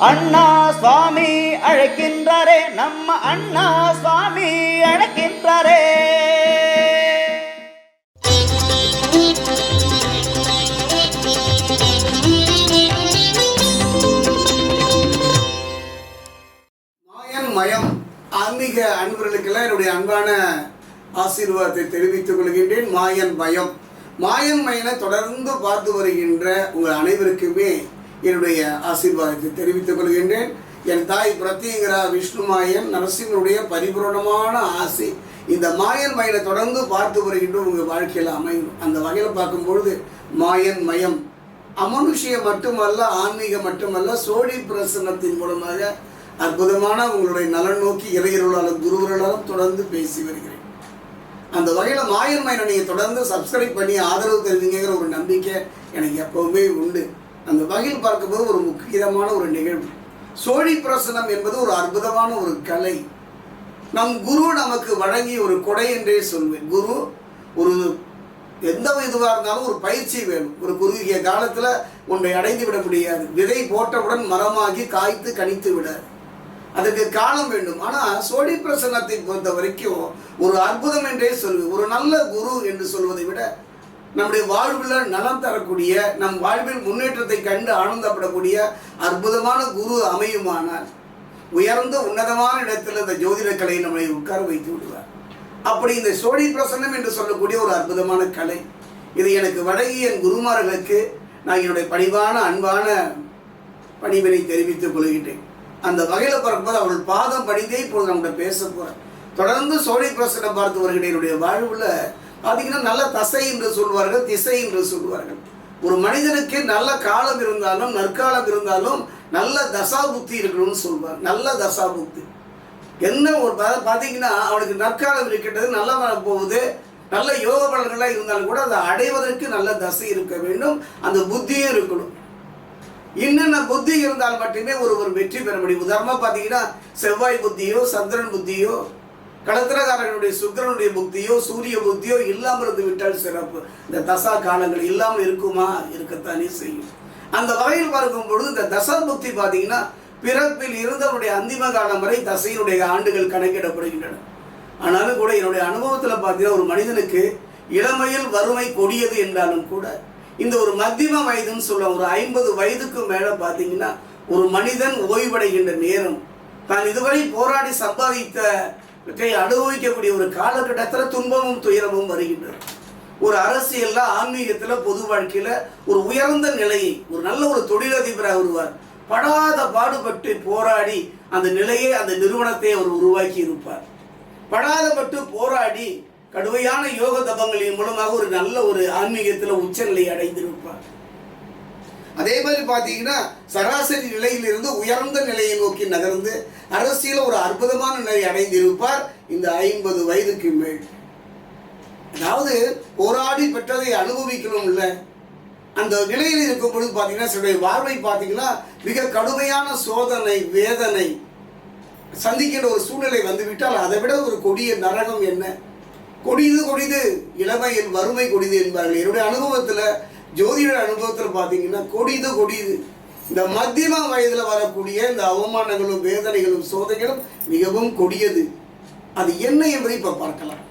அண்ணா சுவாமி அழைக்கின்றாரே நம்ம அண்ணா சுவாமி அழைக்கின்றாரே. மாயன் மயம் ஆன்மீக அன்பர்களுக்கெல்லாம் என்னுடைய அன்பான ஆசீர்வாதத்தை தெரிவித்துக் கொள்கின்றேன். மாயன் மயம். மாயன் மயனை தொடர்ந்து பார்த்து வருகின்ற உங்கள் அனைவருக்குமே என்னுடைய ஆசீர்வாதத்தை தெரிவித்துக் கொள்கின்றேன். என் தாய் பிரத்யங்கரா விஷ்ணு மாயன் நரசிம்மனுடைய பரிபூரணமான ஆசை இந்த மாயன் மயனை தொடர்ந்து பார்த்து வருகின்ற உங்கள் வாழ்க்கையில் அமையும். அந்த வகையில் பார்க்கும்பொழுது மாயன் மயம் அமனுஷிய மட்டுமல்ல ஆன்மீகம் மட்டுமல்ல சோழி பிரசன்னத்தின் மூலமாக அற்புதமான உங்களுடைய நலன் நோக்கி இறையர்களாலும் குருவர்களாலும் தொடர்ந்து பேசி வருகிறேன். அந்த வகையில் மாயன் மயனை நீங்கள் தொடர்ந்து சப்ஸ்கிரைப் பண்ணி ஆதரவு தருவீங்கிற ஒரு நம்பிக்கை எனக்கு எப்பவுமே உண்டு. அந்த வகையில் பார்க்கும்போது ஒரு முக்கியமான ஒரு நிகழ்வு. சோழி பிரசனம் என்பது ஒரு அற்புதமான ஒரு கலை. நம் குரு நமக்கு வழங்கிய ஒரு கொடை என்றே சொல்வேன். குரு ஒரு எந்த இதுவாக இருந்தாலும் ஒரு பயிற்சி வேணும். ஒரு குறுகிய காலத்தில் ஒன்றை அடைந்து விட முடியாது. விதை போட்டவுடன் மரமாகி காய்த்து கணித்து விடாது அதுக்கு காலம் வேண்டும். ஆனால் சோழி பிரசன்னத்தை பொறுத்த வரைக்கும் ஒரு அற்புதம் என்றே சொல்வேன். ஒரு நல்ல குரு என்று சொல்வதை விட நம்முடைய வாழ்வில் நலம் தரக்கூடிய நம் வாழ்வில் முன்னேற்றத்தை கண்டு ஆனந்தப்படக்கூடிய அற்புதமான குரு அமையுமானால் உயர்ந்த உன்னதமான இடத்தில் இந்த ஜோதிட கலையை நம்மளை உட்கார வைத்து விடுவார். அப்படி இந்த சோழி பிரசன்னம் என்று சொல்லக்கூடிய ஒரு அற்புதமான கலை. இது எனக்கு வழங்கிய என் குருமார்களுக்கு நான் என்னுடைய பணிவான அன்பான பணிவினை தெரிவித்துக் கொள்கின்றேன். அந்த வகையில் பார்க்கும்போது அவர்கள் பாதம் படிந்தே இப்போது நம்மகிட்ட பேச போகிறேன் தொடர்ந்து சோழி பிரசனம் பார்த்து வருகிற என்னுடைய வாழ்வில் பார்த்தீங்கன்னா நல்ல தசை என்று சொல்வார்கள் திசை என்று சொல்வார்கள். ஒரு மனிதனுக்கு நல்ல காலம் இருந்தாலும் நற்காலம் இருந்தாலும் நல்ல தசா புத்தி இருக்கணும்னு சொல்வார். நல்ல தசா புத்தி என்ன ஒரு பார்த்தீங்கன்னா அவனுக்கு நற்காலம் இருக்கின்றது நல்ல வர போகுது நல்ல யோக பலன்களாக இருந்தாலும் கூட அதை அடைவதற்கு நல்ல தசை இருக்க வேண்டும் அந்த புத்தியும் இருக்கணும். என்னென்ன புத்தி இருந்தால் மட்டுமே ஒருவர் வெற்றி பெற முடியும். உதாரணமாக பார்த்தீங்கன்னா செவ்வாய் புத்தியோ சந்திரன் புத்தியோ கடத்திரக்காரர்களுடைய சுக்கரனுடைய புத்தியோ சூரிய புத்தியோ இல்லாமல் இருந்து விட்டால் சிறப்பு. இந்த தசா காலங்கள் இல்லாமல் இருக்குமா? இருக்கத்தானே செய்யும். அந்த வகையில் பார்க்கும் பொழுது இந்த தசா புத்தி பார்த்தீங்கன்னா பிறப்பில் இருந்தவருடைய அந்திம காலம் வரை தசையினுடைய ஆண்டுகள் கணக்கிடப்படுகின்றன. ஆனாலும் கூட என்னுடைய அனுபவத்தில் பார்த்தீங்கன்னா ஒரு மனிதனுக்கு இளமையில் வறுமை கொடியது என்றாலும் கூட இந்த ஒரு மத்தியம வயதுன்னு சொல்ல ஒரு ஐம்பது வயதுக்கு மேலே பார்த்தீங்கன்னா ஒரு மனிதன் ஓய்வடைகின்ற நேரம். தான் இதுவரை போராடி சம்பாதித்த அனுபவிக்கக்கூடிய ஒரு காலகட்டத்தில் துன்பமும் துயரமும் வருகின்றது ஒரு அரசியல்ல ஆன்மீகத்துல பொது வாழ்க்கையில ஒரு உயர்ந்த நிலையை ஒரு நல்ல ஒரு தொழிலதிபராக வருவார். படாத பாடுபட்டு போராடி அந்த நிலையை அந்த நிறுவனத்தை அவர் உருவாக்கி இருப்பார். படாதப்பட்டு போராடி கடுமையான யோக தபங்களின் மூலமாக ஒரு நல்ல ஒரு ஆன்மீகத்தில் உச்சநிலை அடைந்திருப்பார். அதே மாதிரி பார்த்தீங்கன்னா சராசரி நிலையிலிருந்து உயர்ந்த நிலையை நோக்கி நகர்ந்து அரசியல ஒரு அற்புதமான நிலை அடைந்திருப்பார். இந்த ஐம்பது வயதுக்கு மேல். அதாவது போராடி பெற்றதை அனுபவிக்கணும் இல்லை. அந்த நிலையில் இருக்கும் பொழுது பார்த்தீங்கன்னா சிலருடைய வாழ்வை பார்த்தீங்கன்னா மிக கடுமையான சோதனை வேதனை சந்திக்கின்ற ஒரு சூழ்நிலை வந்துவிட்டால் அதை விட ஒரு கொடிய நரகம் என்ன? கொடிது கொடிது இளமையில் வறுமை கொடிது என்பார்கள். என்னுடைய அனுபவத்தில் ஜோதிட அனுபவத்தில் பார்த்தீங்கன்னா கொடிது கொடிது. இந்த மத்தியம வயதில் வரக்கூடிய இந்த அவமானங்களும் வேதனைகளும் சோதனைகளும் மிகவும் கொடியது. அது என்ன என்பதை இப்போ பார்க்கலாம்.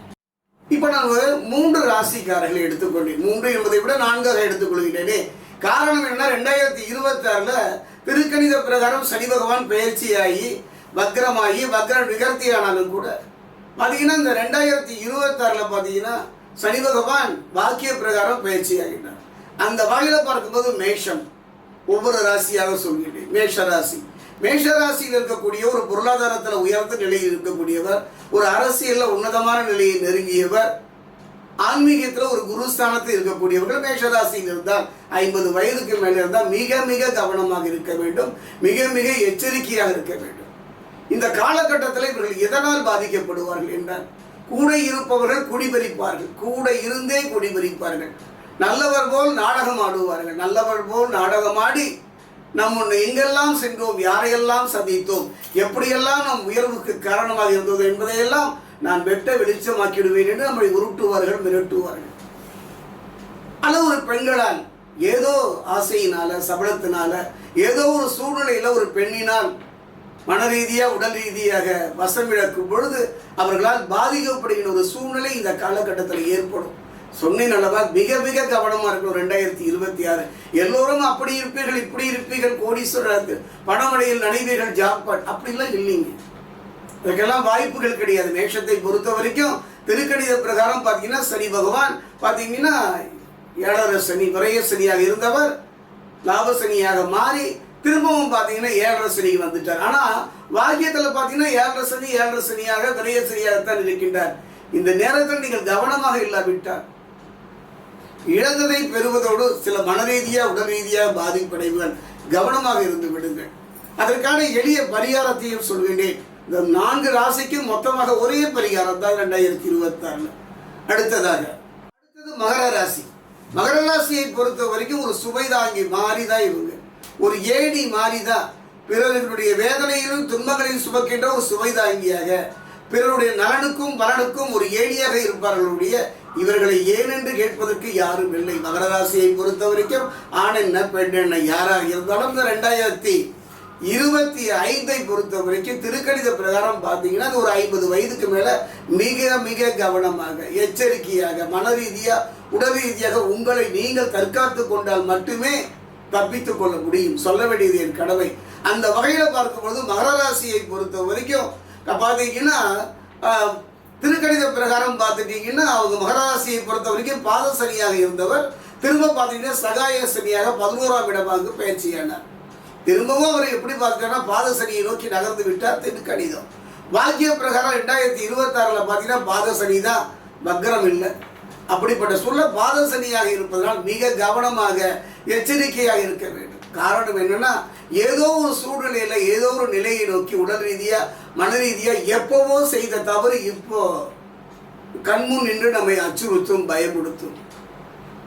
இப்போ நான் மூன்று ராசிக்காரர்களை எடுத்துக்கொண்டேன். மூன்று என்பதை விட நான்காக எடுத்துக்கொள்கிறேனே. காரணம் என்ன? ரெண்டாயிரத்தி இருபத்தாறில் திருக்கணித பிரகாரம் சனி பகவான் பயிற்சியாகி வக்ரமாகி வக்ர நிகழ்த்தியானாலும் கூட பார்த்தீங்கன்னா இந்த ரெண்டாயிரத்தி இருபத்தாறில் பார்த்தீங்கன்னா சனி பகவான் வாக்கிய பிரகாரம் பயிற்சி ஆகிட்டார் அந்த வகையில் பார்க்கும்போது மேஷம். ஒவ்வொரு ராசியாக சொல்கிறேன். மேஷ ராசி மேஷ ராசியில் இருக்கக்கூடிய ஒரு பொருளாதாரத்தில் உயர்ந்த நிலையில் இருக்கக்கூடியவர் ஒரு அரசியலில் உன்னதமான நிலையை நெருங்கியவர் ஆன்மீகத்தில் ஒரு குருஸ்தானத்தில் இருக்கக்கூடியவர்கள் மேஷராசியில் இருந்தால் ஐம்பது வயதுக்கு மேலே இருந்தால் மிக மிக கவனமாக இருக்க வேண்டும். மிக மிக எச்சரிக்கையாக இருக்க வேண்டும். இந்த காலகட்டத்தில் இவர்கள் எதனால் பாதிக்கப்படுவார்கள் என்றால் கூட இருப்பவர்கள் குடிபெரிப்பார்கள் கூட இருந்தே குடிபெரிப்பார்கள் நல்லவர் போல் நாடகம் ஆடுவார்கள். நல்லவர் போல் நாடகமாடி நாம் ஒன்று எங்கெல்லாம் சென்றோம் யாரையெல்லாம் சந்தித்தோம் எப்படியெல்லாம் நம் உயர்வுக்கு காரணமாக இருந்தது என்பதையெல்லாம் நான் வெட்ட வெளிச்சமாக்கிடுவேன் என்று நம்மை உருட்டுவார்கள் மிரட்டுவார்கள். அல்லது ஒரு பெண்களால் ஏதோ ஆசையினால சபலத்தினால ஏதோ ஒரு சூழ்நிலையில் ஒரு பெண்ணினால் மன ரீதியாக உடல் ரீதியாக வசம் இழக்கும் பொழுது அவர்களால் பாதிக்கப்படுகிற ஒரு சூழ்நிலை இந்த காலகட்டத்தில் ஏற்படும். சொன்னேன் அல்லவா? மிக மிக கவனமா இருக்கணும். ரெண்டாயிரத்தி இருபத்தி ஆறு. எல்லோரும் அப்படி இருப்பீர்கள் இப்படி இருப்பீர்கள். கோடீஸ்வரர் பணமடையில் நடைவீர்கள் ஜாப் அப்படிலாம் இல்லைங்க. இதுக்கெல்லாம் வாய்ப்புகள் கிடையாது. மேஷத்தை பொறுத்த வரைக்கும் திருக்கணித பிரகாரம் பார்த்தீங்கன்னா சனி பகவான் பார்த்தீங்கன்னா ஏழரை சனி விரைய சனியாக இருந்தவர் லாப சனியாக மாறி திரும்பவும் பார்த்தீங்கன்னா ஏழரை சனிக்கு வந்துட்டார். ஆனால் வாக்கியத்தில் பார்த்தீங்கன்னா ஏழரை சனி ஏழரை சனியாக விரைய சனியாகத்தான் இருக்கின்றார். இந்த நேரத்தில் நீங்கள் கவனமாக இல்லாவிட்டார் இழந்ததை பெறுவதோடு சில மனரீதியாக உடல் ரீதியாக பாதிப்படைவுகள் கவனமாக இருந்து விடுங்கள். அதற்கான எளிய பரிகாரத்தையும் சொல்கின்றேன் இந்த நான்கு ராசிக்கும் மொத்தமாக ஒரே பரிகாரம் தான் ரெண்டாயிரத்தி இருபத்தாறுல. அடுத்ததாக அடுத்தது மகர ராசி. மகர ராசியை பொறுத்த வரைக்கும் ஒரு சுவைதாங்கி மாறிதான் இவங்க. ஒரு ஏடி மாறிதான். பிறர்களுடைய வேதனையிலும் துன்பங்களையும் சுமக்கின்ற ஒரு சுவைதாங்கியாக. பிறருடைய நலனுக்கும் பலனுக்கும் ஒரு ஏடியாக இருப்பார்களுடைய இவர்களை ஏனென்று கேட்பதற்கு யாரும் இல்லை. மகர ராசியை பொறுத்த வரைக்கும் ஆண் என்ன பெண் என்ன யாராக இருந்தாலும் இந்த ரெண்டாயிரத்தி இருபத்தி ஐந்தை பொறுத்த வரைக்கும் திருக்கணித பிரகாரம் பார்த்தீங்கன்னா அது ஒரு ஐம்பது வயதுக்கு மேல மிக மிக கவனமாக எச்சரிக்கையாக மன ரீதியாக உடல் ரீதியாக உங்களை நீங்கள் தற்காத்து கொண்டால் மட்டுமே தப்பித்துக் கொள்ள முடியும். சொல்ல வேண்டியது என் கடமை. அந்த வகையில் பார்க்கும்போது மகர ராசியை பொறுத்த வரைக்கும் பார்த்தீங்கன்னா திருக்கணித பிரகாரம் பார்த்துட்டீங்கன்னா அவங்க மகராசியை பொறுத்த வரைக்கும் பாத சனியாக இருந்தவர் திரும்ப பார்த்தீங்கன்னா சகாய சனியாக பதினோராம் இடமாக பயிற்சியானார் திரும்பவும் அவர் எப்படி பார்த்தான்னா பாத சனியை நோக்கி நகர்ந்து விட்டார் திருக்கணிதம். வாக்கிய பிரகாரம் ரெண்டாயிரத்தி இருபத்தாறில் பார்த்தீங்கன்னா பாதசனி தான் வக்ரம் இல்லை. அப்படிப்பட்ட சொல்ல பாதசனியாக இருப்பதனால் மிக கவனமாக எச்சரிக்கையாக இருக்க வேண்டும். காரணம் என்னன்னா ஏதோ ஒரு சூழ்நிலையில ஏதோ ஒரு நிலையை நோக்கி உடல் ரீதியாக மன ரீதியாக எப்பவோ செய்த தவறு இப்போ கண்முன் நின்று நம்மை அச்சுறுத்தும் பயமுடுத்தும்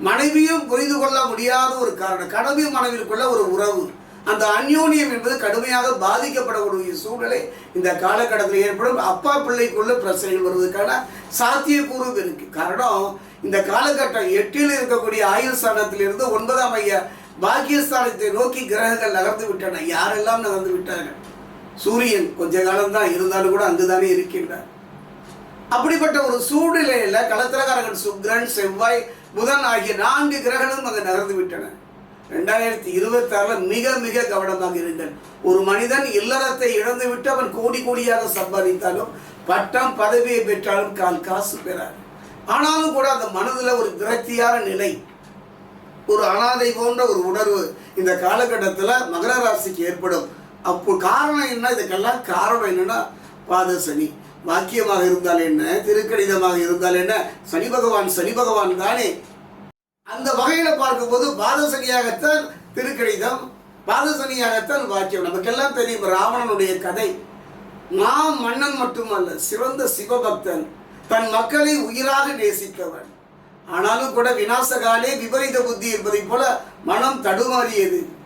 மனைவியும் புரிந்து கொள்ள முடியாத ஒரு காரணம் கனவு மனைவிற்குள்ள ஒரு உறவு. அந்த அந்யோன்யம் என்பது கடுமையாக பாதிக்கப்படக்கூடிய சூழ்நிலை இந்த காலகட்டத்தில் ஏற்படும். அப்பா பிள்ளைக்குள்ள பிரச்சனைகள் வருவதற்கான சாத்தியக்கூறு இருக்கு. காரணம் இந்த காலகட்டம் எட்டில் இருக்கக்கூடிய ஆயுள் ஸ்தானத்திலிருந்து ஒன்பதாம் ஐயா பாக்கியஸ்தானத்தை நோக்கி கிரகங்கள் நகர்ந்து விட்டன. யாரெல்லாம் நகர்ந்து விட்டார்கள்? சூரியன் கொஞ்ச காலம்தான் இருந்தாலும் கூட அங்குதானே இருக்கின்றார். அப்படிப்பட்ட ஒரு சூழ்நிலையில கலத்திரகாரகன் சுக்கிரன் செவ்வாய் புதன் ஆகிய நான்கு கிரகங்களும் அங்கு நகர்ந்து விட்டன. ரெண்டாயிரத்தி இருபத்தி ஆறுல மிக மிக கவனமாக இருங்கள். ஒரு மனிதன் இல்லறத்தை இழந்து விட்டு அவன் கோடி கோடியாக சம்பாதித்தாலும் பட்டம் பதவியை பெற்றாலும் கால் காசு பெறார் ஆனாலும் கூட அந்த மனதில் ஒரு விரக்தியான நிலை ஒரு அனாதை போன்ற ஒரு உணர்வு இந்த காலகட்டத்தில் மகர ராசிக்கு ஏற்படும். அப்போ காரணம் என்ன? இதுக்கெல்லாம் காரணம் என்னன்னா பாத சனி. வாக்கியமாக இருந்தால் என்ன? திருக்கணிதமாக இருந்தால் என்ன? சனி பகவான் சனி பகவான் தானே. அந்த வகையில பார்க்கும்போது பாதசனியாகத்தான் திருக்கணிதம் பாதசனியாகத்தான் வாக்கியம். நமக்கெல்லாம் தெரியும் ராவணனுடைய கதை. நாம் மன்னன் மட்டுமல்ல சிறந்த சிவபக்தன். தன் மக்களை உயிராக நேசித்தவன். ஆனாலும் கூட விநாசகாலே விபரீத புத்தி என்பதை போல மனம் தடுமாறியது.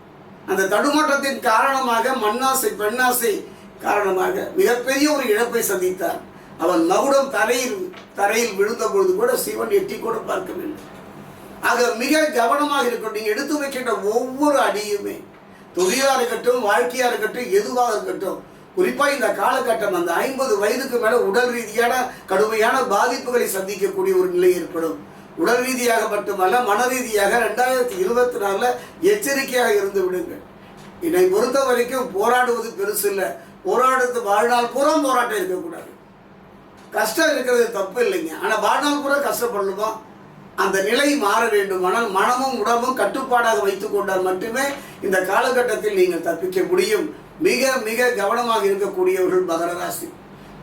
அந்த தடுமாற்றத்தின் காரணமாக மண்ணாசை பெண்ணாசை காரணமாக மிகப்பெரிய ஒரு இழப்பை சந்தித்தார். அவன் மகுடம் தரையில் தரையில் விழுந்த பொழுது கூட சிவன் எட்டி கூட பார்க்கவில்லை ஆக மிக கவனமாக இருக்கட்டும் நீங்க எடுத்து வைக்கின்ற ஒவ்வொரு அடியுமே. தொழிலாக இருக்கட்டும் வாழ்க்கையா இருக்கட்டும் எதுவாக இருக்கட்டும் குறிப்பா இந்த காலகட்டம் அந்த ஐம்பது வயதுக்கு மேல உடல் ரீதியான கடுமையான பாதிப்புகளை சந்திக்கக்கூடிய ஒரு நிலை ஏற்படும். உடல் ரீதியாக மட்டுமல்ல மன ரீதியாக ரெண்டாயிரத்தி இருபத்தி நாலில் எச்சரிக்கையாக இருந்து விடுங்கள். என்னை பொறுத்த வரைக்கும் போராடுவது பெருசு இல்லை. போராடுறது வாழ்நாள் பூரா போராட்டம் இருக்கக்கூடாது. கஷ்டம் இருக்கிறது தப்பு இல்லைங்க. ஆனால் வாழ்நாள் பூரா கஷ்டப்படணுமா? அந்த நிலை மாற வேண்டும். ஆனால் மனமும் உடம்பும் கட்டுப்பாடாக வைத்துக் கொண்டால் மட்டுமே இந்த காலகட்டத்தில் நீங்கள் தப்பிக்க முடியும். மிக மிக கவனமாக இருக்கக்கூடியவர்கள் மகர ராசி.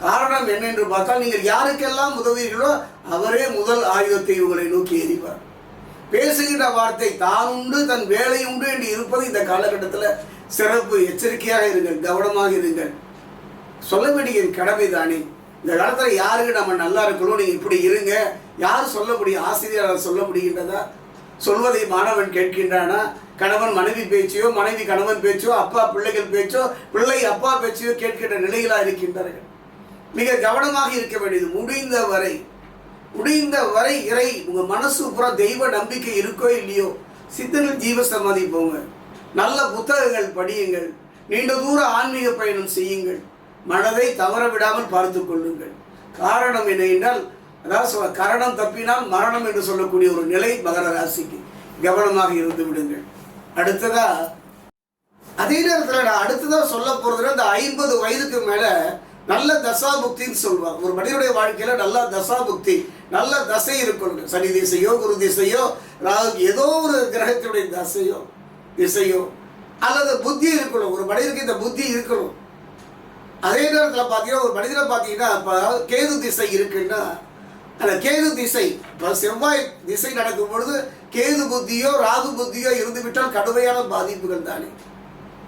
காரணம் என்னென்று பார்த்தால் நீங்கள் யாருக்கெல்லாம் உதவுகிறீர்களோ அவரே முதல் ஆயுதத்தை உங்களை நோக்கி எறிவார். பேசுகின்ற வார்த்தை தான் உண்டு தன் வேலை உண்டு என்று இருப்பது இந்த காலகட்டத்தில் சிறப்பு எச்சரிக்கையாக இருங்கள் கவனமாக இருங்கள். சொல்ல வேண்டிய கடமை தானே இந்த காலத்தில் யாருக்கு நம்ம நல்லா இருக்கணும் நீங்கள் இப்படி இருங்க. யார் சொல்ல முடியும் ஆசிரியரால் சொல்ல முடிகின்றதா? சொல்வதை மாணவன் கேட்கின்றானா? கணவன் மனைவி பேச்சையோ மனைவி கணவன் பேச்சோ அப்பா பிள்ளைகள் பேச்சோ பிள்ளை அப்பா பேச்சையோ கேட்கின்ற நிலைகளாக இருக்கின்றார்கள். மிக கவனமாக இருக்க வேண்டியது முடிந்த வரை முடிந்த வரை இறை உங்க மனசு பூரா தெய்வ நம்பிக்கை இருக்கோ இல்லையோ சித்தர்கள் ஜீவ சமாதி போங்க. நல்ல புத்தகங்கள் படியுங்கள். நீண்ட தூர ஆன்மீக பயணம் செய்யுங்கள். மனதை தவற விடாமல் பார்த்து கொள்ளுங்கள். காரணம் என்ன என்றால் அதாவது கரணம் தப்பினால் மரணம் என்று சொல்லக்கூடிய ஒரு நிலை மகர ராசிக்கு கவனமாக இருந்து விடுங்கள். அடுத்ததா அதே நேரத்தில் நான் அடுத்ததாக சொல்ல போகிறதுல இந்த ஐம்பது வயதுக்கு மேலே நல்ல தசாபுக்தின்னு சொல்லுவாங்க ஒரு மனிதனுடைய வாழ்க்கையில் நல்ல தசாபுக்தி நல்ல தசை இருக்கணும் சனி திசையோ குரு திசையோ ராகு ஏதோ ஒரு கிரகத்தினுடைய தசையோ திசையோ அல்லது புத்தி இருக்கணும். ஒரு மனிதனுக்கு இந்த புத்தி இருக்கணும். அதே நேரத்தில் பார்த்தீங்கன்னா ஒரு மனிதனை பார்த்தீங்கன்னா இப்போ கேது திசை இருக்குன்னா அந்த கேது திசை இப்போ செவ்வாய் திசை நடக்கும் பொழுது கேது புத்தியோ ராகு புத்தியோ இருந்துவிட்டால் கடுமையான பாதிப்புகள் தானே.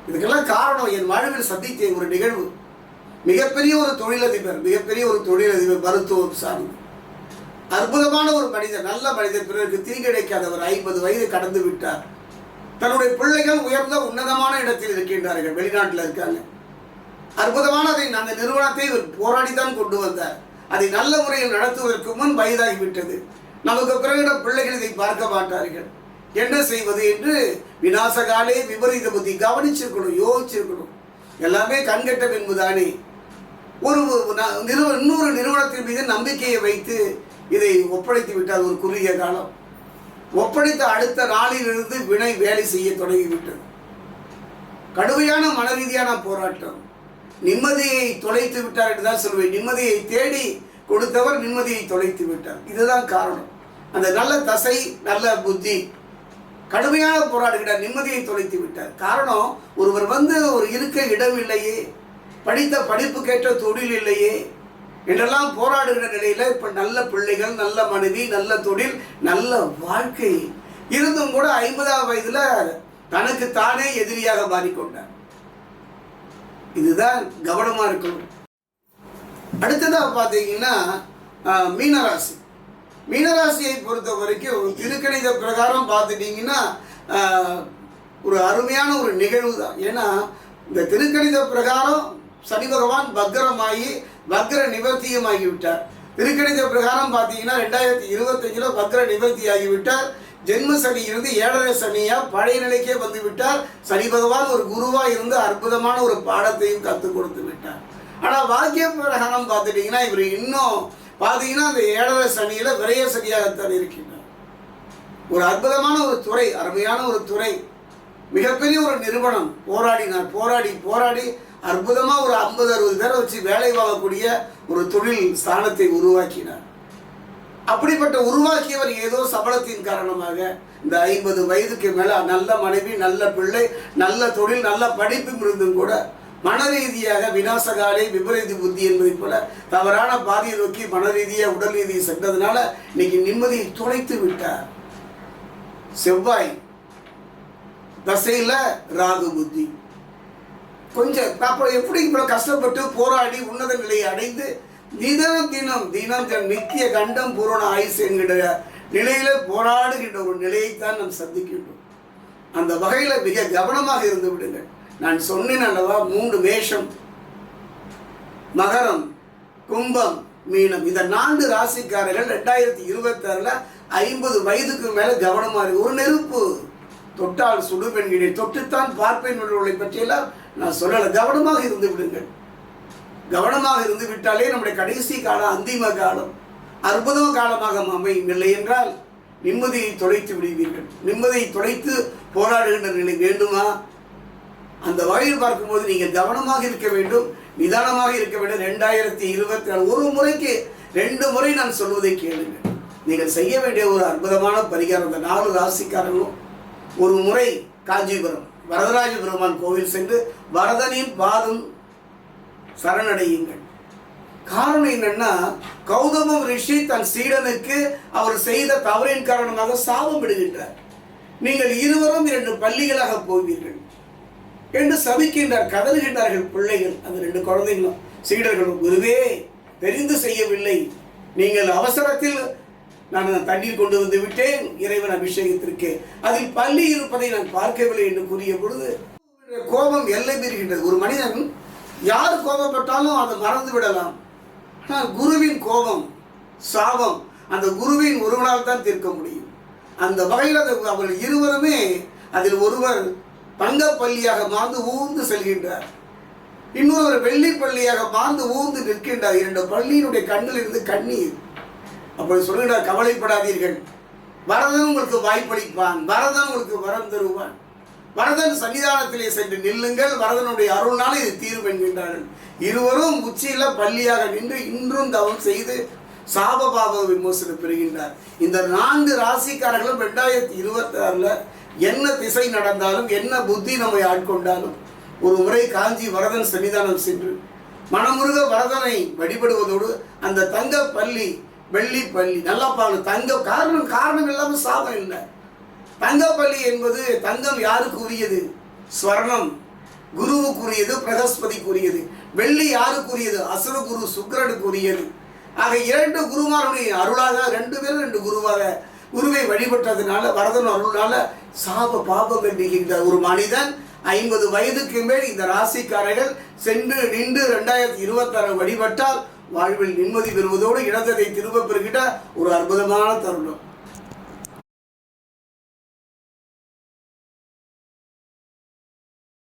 இதுக்கெல்லாம் காரணம் என் வாழ்வில் சந்தித்த ஒரு நிகழ்வு. மிகப்பெரிய ஒரு தொழிலதிபர் மிகப்பெரிய ஒரு தொழிலதிபர் மருத்துவம் சார்ந்து. அற்புதமான ஒரு மனிதர் நல்ல மனிதர். பிறருக்கு தீங்கிழைக்காதவர் ஐம்பது வயது கடந்து விட்டார். தன்னுடைய பிள்ளைகள் உயர்ந்த உன்னதமான இடத்தில் இருக்கின்றார்கள். வெளிநாட்டில் இருக்காங்க. அற்புதமான அதை அந்த நிறுவனத்தை இவர் போராடித்தான் கொண்டு வந்தார். அதை நல்ல முறையில் நடத்துவதற்கு முன் வயதாகிவிட்டது. நமக்கு பிறகு நம் பிள்ளைகள் இதை பார்க்க மாட்டார்கள். என்ன செய்வது என்று விநாசகாலே விபரீத புத்தி கவனிச்சிருக்கணும் யோசிச்சிருக்கணும். எல்லாமே கண்கட்டம் என்பதுதானே ஒரு ந- நிறுவ இன்னொரு நிறுவனத்தின் மீது நம்பிக்கையை வைத்து இதை ஒப்படைத்து விட்டார் ஒரு குறுகிய காலம். ஒப்படைத்த அடுத்த நாளிலிருந்து வினை வேலை செய்ய தொடங்கிவிட்டது. கடுமையான மன ரீதியான போராட்டம். நிம்மதியை தொலைத்து விட்டார் என்று தான் சொல்வேன். நிம்மதியை தேடி கொடுத்தவர் நிம்மதியை தொலைத்து விட்டார். இதுதான் காரணம். அந்த நல்ல தசை நல்ல புத்தி கடுமையாக போராடுகிறார். நிம்மதியை தொலைத்து விட்டார். காரணம் ஒருவர் வந்து ஒரு இருக்க இடம் இல்லையே படித்த படிப்புக்கேற்ற தொழில் இல்லையே என்றெல்லாம் போராடுகிற நிலையில் இப்போ நல்ல பிள்ளைகள் நல்ல மனைவி நல்ல தொழில் நல்ல வாழ்க்கை. இருந்தும் கூட ஐம்பதாம் வயதில் தனக்கு தானே எதிரியாக மாறிக்கொண்டார். இதுதான் கவனமாக இருக்கணும். அடுத்ததாக பார்த்தீங்கன்னா மீனராசி. மீனராசியை பொறுத்த வரைக்கும் திருக்கணித பிரகாரம் பார்த்துட்டிங்கன்னா ஒரு அருமையான ஒரு நிகழ்வு தான் ஏன்னா இந்த திருக்கணித பிரகாரம் சனி பகவான் பக்ரமாகி வக்ர நிவர்த்தியும் ஆகிவிட்டார் திருக்கணித பிரகாரம் பார்த்தீங்கன்னா ரெண்டாயிரத்தி இருபத்தஞ்சில் வக்ர நிவர்த்தி ஆகிவிட்டார் ஜென்ம சனி இருந்து ஏழரை சனியா பழைய நிலைக்கே வந்து விட்டார் சனி பகவான் ஒரு குருவா இருந்து அற்புதமான ஒரு பாடத்தையும் கற்றுக் கொடுத்து விட்டார். ஆனால் வாக்கிய பிரகாரம் பார்த்துட்டீங்கன்னா இவர் இன்னும் பார்த்தீங்கன்னா அந்த ஏழரை சனியில் விரைய சனியாகத்தான் இருக்கின்றார். ஒரு அற்புதமான ஒரு துறை அருமையான ஒரு துறை. மிகப்பெரிய ஒரு நிறுவனம். போராடினார். போராடி போராடி அற்புதமாக ஒரு ஐம்பது அறுபது பேரை வச்சு வேலை வாங்கக்கூடிய ஒரு தொழில் ஸ்தானத்தை உருவாக்கினார். அப்படிப்பட்ட உருவாக்கியவர் ஏதோ சபலத்தின் காரணமாக இந்த ஐம்பது வயதுக்கு மேலே நல்ல மனைவி நல்ல பிள்ளை நல்ல தொழில் நல்ல படிப்பும் இருந்தும் கூட மன ரீதியாக விநாசகாலே விபரீதி புத்தி என்பதை போல தவறான பாதையை நோக்கி மன ரீதியாக உடல் ரீதியை சென்றதுனால இன்னைக்கு நிம்மதியை துளைத்து விட்டார். செவ்வாய் தசையில் ராகு புத்தி. கொஞ்சம் அப்போ எப்படி இவ்வளோ கஷ்டப்பட்டு போராடி உன்னத நிலையை அடைந்து தினம் தினம் தினம் தினம் நித்திய கண்டம் பூரண ஆயுசு என்கிற நிலையில போராடுகின்ற ஒரு நிலையைத்தான் நாம் சந்திக்கின்றோம். அந்த வகையில் மிக கவனமாக இருந்து விடுங்கள். நான் சொன்னேன் அல்லவா மூன்று மேஷம் மகரம் கும்பம் மீனம். இந்த நான்கு ராசிக்காரர்கள் ரெண்டாயிரத்தி இருபத்தாறுல ஐம்பது வயதுக்கு மேல கவனமா இருக்கு. ஒரு நெருப்பு. தொட்டால் சுடுபெண்களை தொட்டுத்தான் பார்ப்பேன் உள்ளவர்களை பற்றியெல்லாம் நான் சொல்லலை. கவனமாக இருந்து விடுங்கள். கவனமாக இருந்து விட்டாலே நம்முடைய கடைசி காலம் அந்திம காலம் அற்புத காலமாக அமையும் இல்லை என்றால் நிம்மதியை தொலைத்து விடுவீர்கள். நிம்மதியை தொலைத்து போராடுகின்ற நிலை வேண்டுமா? அந்த வகையில் பார்க்கும்போது நீங்கள் கவனமாக இருக்க வேண்டும். நிதானமாக இருக்க வேண்டும். ரெண்டாயிரத்தி இருபத்தி நாலு ஒரு முறைக்கு ரெண்டு முறை நான் சொல்வதை கேளுங்கள். நீங்கள் செய்ய வேண்டிய ஒரு அற்புதமான பரிகாரம் இந்த நாலு ராசிக்காரங்களும் ஒரு முறை காஞ்சிபுரம் வரதராஜ பெருமான் கோவில் சென்று வரதனின் பாதம் சரணடையுங்கள். காரணம் என்னன்னா கௌதமம் ரிஷி தன் சீடனுக்கு அவர் செய்த தவறின் காரணமாக சாபம் விடுகின்றார். நீங்கள் இருவரும் இரண்டு பள்ளிகளாக போவீர்கள். என்று சபிக்கின்றார் கதறுகின்றார்கள் பிள்ளைகள். அந்த ரெண்டு குழந்தைகளும் சீடர்களும் குருவே தெரிந்து செய்யவில்லை. நீங்கள் அவசரத்தில் நான் தண்ணீர் கொண்டு வந்து விட்டேன் இறைவன் அபிஷேகத்திற்கு. அதில் பள்ளி இருப்பதை நான் பார்க்கவில்லை என்று கூறிய பொழுது கோபம் எல்லை மீறுகின்றது. ஒரு மனிதன் யார் கோபப்பட்டாலும் அதை மறந்து விடலாம். ஆனால் குருவின் கோபம் சாபம் அந்த குருவின் ஒருவனால் தான் தீர்க்க முடியும். அந்த வகையில் அது அவர்கள் இருவருமே அதில் ஒருவர் தங்கப்பள்ளியாக மாந்து ஊர்ந்து செல்கின்றார். இன்னொரு வெள்ளி பள்ளியாக மாந்து ஊர்ந்து நிற்கின்றார். இரண்டு பள்ளியினுடைய கண்ணில் இருந்து கண்ணீர். அப்படி சொல்லுகிறார் கவலைப்படாதீர்கள். வரதன் உங்களுக்கு வாய்ப்பளிப்பான் வரதன் உங்களுக்கு வரம் தருவான். வரதன் சன்னிதானத்திலே சென்று நில்லுங்கள் வரதனுடைய அருள்னால இது தீர்வு என்கின்றார்கள். இருவரும் உச்சியில பள்ளியாக நின்று இன்றும் தவம் செய்து சாபபாப விமோசனம் பெறுகின்றார். இந்த நான்கு ராசிக்காரர்களும் ரெண்டாயிரத்தி இருபத்தி ஆறுல என்ன திசை நடந்தாலும் என்ன புத்தி நம்மை ஆட்கொண்டாலும் ஒரு முறை காஞ்சி வரதன் சன்னிதானம் சென்று மனமுருக வரதனை வழிபடுவதோடு அந்த தங்க பள்ளி வெள்ளி பள்ளி. நல்லா பாருங்க தங்க காரணம் காரணம் இல்லாமல் சாபம் இல்லை தங்கப்பள்ளி என்பது தங்கம் யாருக்கு உரியது ஸ்வர்ணம். குருவுக்குரியது பிரகஸ்பதிக்குரியது. வெள்ளி யாருக்குரியது? அசுர குரு சுக்கிரனுக்கு உரியது ஆக இரண்டு குருமாருடைய அருளாக ரெண்டு பேரும் ரெண்டு குருவாக குருவை வழிபட்டதுனால வரதன் அருளால சாப பாபங்கள் நீக்கின்ற ஒரு மனிதன் ஐம்பது வயதுக்கு மேல் இந்த ராசிக்காரர்கள் சென்று நின்று ரெண்டாயிரத்தி இருபத்தாறு வழிபட்டால் வாழ்வில் நிம்மதி பெறுவதோடு இடத்தை திரும்ப பெறுகிட்ட ஒரு அற்புதமான தருணம்.